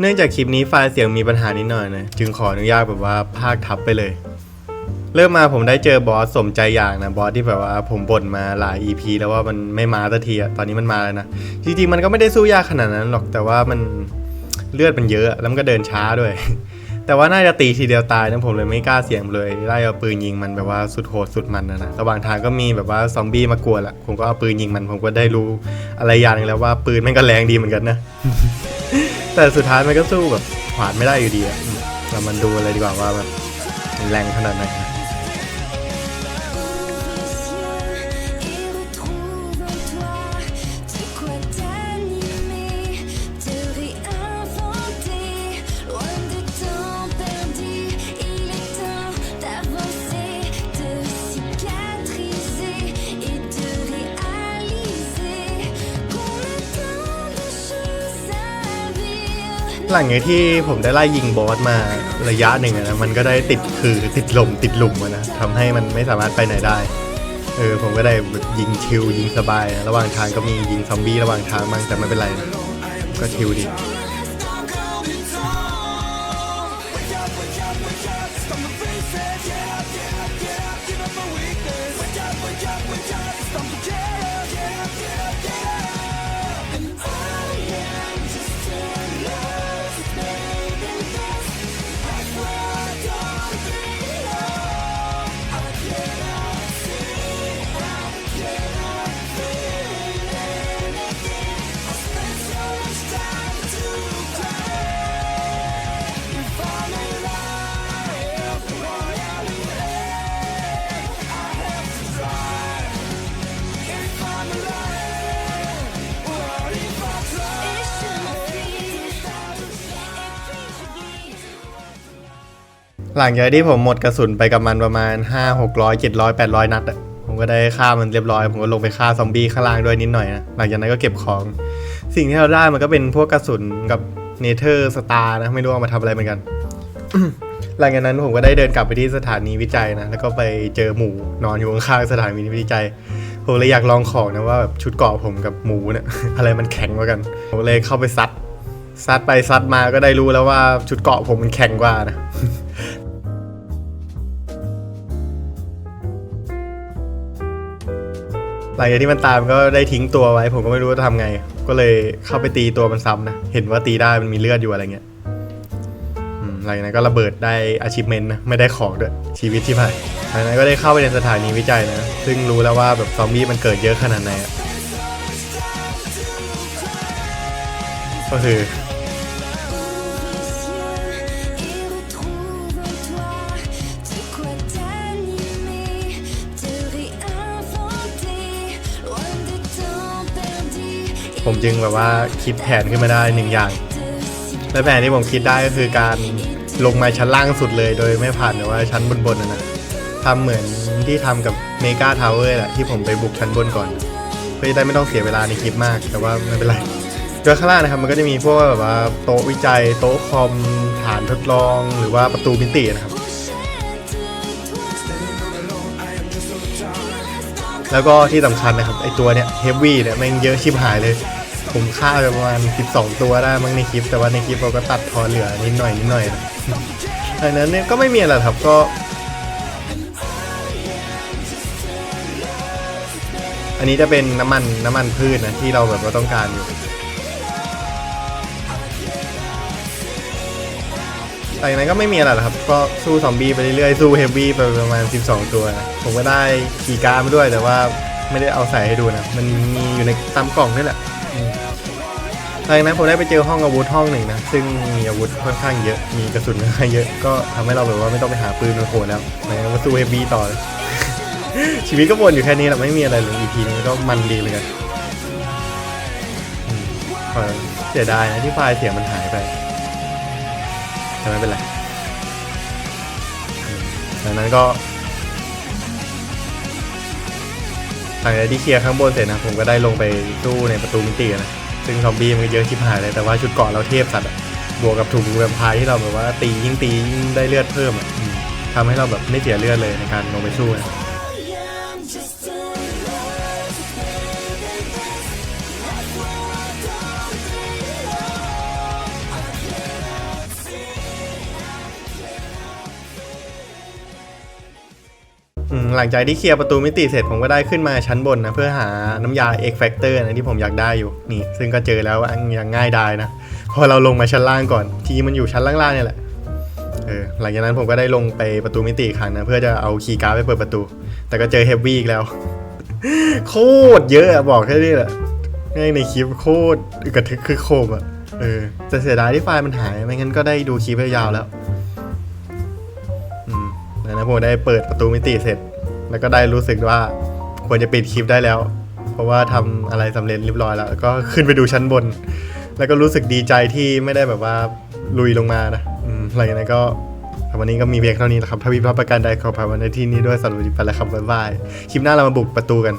เนื่องจากคลิปนี้ไฟล์เสียงมีปัญหานิดหน่อยนะจึงขออนุญาตแบบว่าภาคทับไปเลย เริ่มมาผมได้เจอบอสสมใจอย่างนะบอสที่แบบว่าผมบ่นมาหลาย EP แล้วว่ามันไม่มาสักทีอะตอนนี้มันมาแล้วนะจริงๆมันก็ไม่ได้สู้ยากขนาดนั้นหรอกแต่ว่ามันเลือดมันเยอะแล้วมันก็เดินช้าด้วย แต่ว่าน่าจะตีทีเดียวตายนะผมเลยไม่กล้าเสี่ยงเลยไล่เอาปืนยิงมันแบบว่าสุดโหดสุดมันนะนะระหว่างทางก็มีแบบว่าซอมบี้มากวนละผมก็เอาปืนยิงมันผมก็ได้รู้อะไรอย่างนึงแล้วว่าปืนมันก็แรงดีเหมือนกันนะ แต่สุดท้ายมันก็สู้แบบขวานไม่ได้อยู่ดีอะเรามันดูอะไรดีกว่าว่าแบบแรงขนาดไหน หลังจากที่ผมได้ไล่ยิงบอสมาระยะหนึ่งนะมันก็ได้ติดคือติดลมติดหลุมนะทำให้มันไม่สามารถไปไหนได้เออผมก็ได้ยิงชิลยิงสบายนะระหว่างทางก็มียิงซอมบี้ระหว่างทางบ้างแต่ไม่เป็นไรนะก็ชิลดี หลังจากที่ผมหมดกระสุนไปกับมันประมาณ 5 600 700 800 นัดอะผมก็ได้ฆ่ามันเรียบร้อย ผมก็ลงไปฆ่าซอมบี้ข้างล่างด้วยนิดหน่อยนะหลังจากนั้นก็เก็บของ สิ่งที่เราได้มันก็เป็นพวกกระสุนกับเนเธอร์สตาร์นะไม่รู้เอามาทำอะไรเหมือนกัน หลังจากนั้นผมก็ได้เดินกลับไปที่สถานีวิจัยนะแล้วก็ไปเจอหมูนอนอยู่ข้างๆสถานีวิจัยผมเลยอยากลองของนะว่าแบบชุดเกราะผมกับหมูเนี่ยอะไรมันแข็งกว่ากันผมเลยเข้าไปซัดซัดไปซัดมาก็ได้รู้แล้วว่าชุดเกราะผมมันแข็งกว่านะ หลังจากที่มันตามก็ได้ทิ้งตัวไว้ ผมก็ไม่รู้ว่าจะทำไง ก็เลยเข้าไปตีตัวมันซ้ำนะ เห็นว่าตีได้มันมีเลือดอยู่อะไรเงี้ยอืมหลังจากนั้นก็ระเบิดได้ achievement นะ ไม่ได้ของด้วย ชีวิตที่ผ่านหลังจากนั้นก็ได้เข้าไปในสถานีวิจัยนะ ซึ่งรู้แล้วว่าแบบซอมบี้มันเกิดเยอะขนาดไหนอะก็คือ ผมจึงแบบว่าคิดแผนขึ้นมาได้หนึ่งอย่าง และแผนที่ผมคิดได้ก็คือการลงมาชั้นล่างสุดเลยโดยไม่ผ่านแบบว่าชั้นบนๆนะนะทำเหมือนที่ทำกับเมกาทาวเวอร์แหละที่ผมไปบุกชั้นบนก่อน เพื่อจะได้ไม่ต้องเสียเวลาในคลิปมาก แต่ว่าไม่เป็นไรโดยข้างล่างนะครับมันก็จะมีพวกแบบว่าโต๊ะวิจัย โต๊ะคอมฐานทดลอง หรือว่าประตูมิตินะครับ แล้วก็ที่สำคัญนะครับไอตัวเนี้ยเฮฟวี่เนี่ยแม่งเยอะชิบหายเลย ผมฆ่าไปประมาณ 12 ตัวได้มั้งในคลิป แต่ว่าในคลิปเราก็ตัดทอนเหลือนิดหน่อยนิดหน่อยดังนั้นเนี่ยก็ไม่มีอะไรครับก็อันนี้จะเป็นน้ำมันน้ำมันพืชนะที่เราแบบว่าต้องการอยู่ จากนั้นก็ไม่มีอะไรหรอกครับ ก็สู้ซอมบี้ไปเรื่อยๆ สู้เฮฟวี่ไปประมาณ 12 ตัวนะผมก็ได้คีย์การ์ดมาด้วยแต่ว่าไม่ได้เอาใส่ให้ดูนะ มันมีอยู่ในตามกล่องนี่แหละหลังนั้นผมได้ไปเจอห้องอาวุธห้องหนึ่งนะ ซึ่งมีอาวุธค่อนข้างเยอะ มีกระสุนค่อนข้างเยอะ ก็ทำให้เราแบบว่าไม่ต้องไปหาปืนมาโหดแล้วหลังจากนั้นก็สู้เฮฟวี่ต่อ ชีวิตก็วนอยู่แค่นี้แหละไม่มีอะไรเลย EP นี้ก็มันดีเลยกันเสียดายนะที่ไฟล์เสียงมันหายไป แต่ไม่เป็นไรอืมดังนั้นก็หลังจากที่เคลียร์ข้างบนเสร็จนะผมก็ได้ลงไปสู้ในประตูมิตินะซึ่งซอมบี้มันเยอะชิบหายเลยแต่ว่าชุดเกราะเราเทพสัตว์บวกกับถุงแวมพายที่เราแบบว่าตียิ่งตียิ่งได้เลือดเพิ่มอะทำให้เราแบบไม่เสียเลือดเลยในการลงไปสู้นะ หลังจากที่เคลียร์ประตูมิติเสร็จผมก็ได้ขึ้นมาชั้นบนนะเพื่อหาน้ำยา X Factor นะที่ผมอยากได้อยู่นี่ ซึ่งก็เจอแล้วอย่างง่ายดายนะพอเราลงมาชั้นล่างก่อน ทีมันอยู่ชั้นล่างๆเนี่ยแหละเออหลังจากนั้นผมก็ได้ลงไปประตูมิติครั้งนะเพื่อจะเอาคีย์การ์ดไปเปิดประตู แต่ก็เจอเฮฟวี่อีกแล้ว โคตรเยอะอะบอกแค่นี้แหละง่ายในคลิปโคตรกระทึกคือโคมอะเออแต่เสียดายที่ไฟล์มันหายไม่งั้นก็ได้ดูคลิปยาวๆแล้วอืมแล้วนะผมได้เปิดประตูมิติเสร็จ แล้วก็ได้รู้สึกว่าควรจะปิดคลิปได้แล้ว เพราะว่าทำอะไรสำเร็จเรียบร้อยแล้วก็ขึ้นไปดูชั้นบน แล้วก็รู้สึกดีใจที่ไม่ได้แบบว่าลุยลงมานะอะไรอย่ากนั้นก็วันนี้ก็มีเพียงเท่านี้แหละครับ ถ้ามีพระประการใดขอพาวันในที่นี้ด้วยสรับวัสดีไปแล้วครับบ๊ายบาย คลิปหน้าเรามาบุกประตูกัน